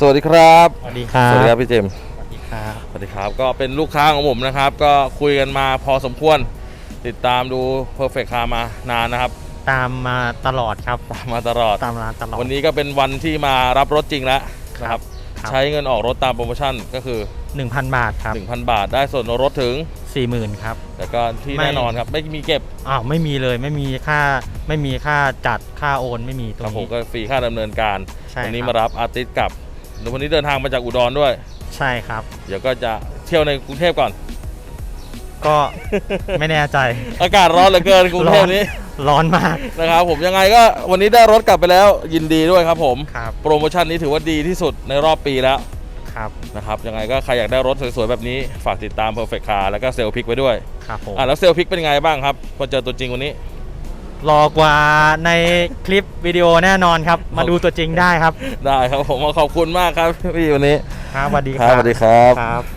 สวัสดีครับ สวัสดีครับ สวัสดีครับพี่เจมส์สวัสดีครับ สวัสดีครับ ก็เป็นลูกค้าของผมนะครับ ก็คุยกันมาพอสมควร ติดตามดู Perfect Car มานานนะครับ ตามมาตลอดครับ ตามมาตลอด ตามร้านตลอด วันนี้ก็เป็นวันที่มารับรถจริงแล้วนะครับครับใช้เงินออกรถตามโปรโมชั่นก็คือ 1,000 บาทครับ 1,000 บาทได้ส่วนลดรถถึง 40,000ครับ แต่ก็ที่ไม่แน่นอนครับ ไม่มีเก็บ อ้าวไม่มีเลยไม่มีค่าไม่มีค่าจัดค่าโอนไม่มีตรครับงผมนี้ก็ฟรีค่าดำเนินการใช่วันี้ครับมารับอาร์ติสกลั บแล้ววันนี้เดินทางมาจากอุดรด้วย ใช่ครับ เดี๋ยวก็จะเที่ยวในกรุงเทพก่อน ก็ไม่แน่ใจ อากาศร้อนเหลือเกินกรุงเทพนี้ ร้อนมากนะครับผมยังไงก็วันนี้ได้รถกลับไปแล้วยินดีด้วยครับผม ครับ โปรโมชั่นนี้ถือว่าดีที่สุดในรอบปีแล้วครับนะครับยังไงก็ใครอยากได้รถสวยๆแบบนี้ฝากติดตาม Perfect Car แล้วก็เซลพิกไว้ด้วยครับผมอะแล้วเซลพิกเป็นไงบ้างครับพอเจอตัวจริงวันนี้ รอกว่าในคลิปวิดีโอแน่นอนครับ มาดูตัวจริงได้ครับ ได้ครับผมขอบคุณมากครับพี่วันนี้ครับสวัสดีคครัรับบสวัสดีครับ ครับ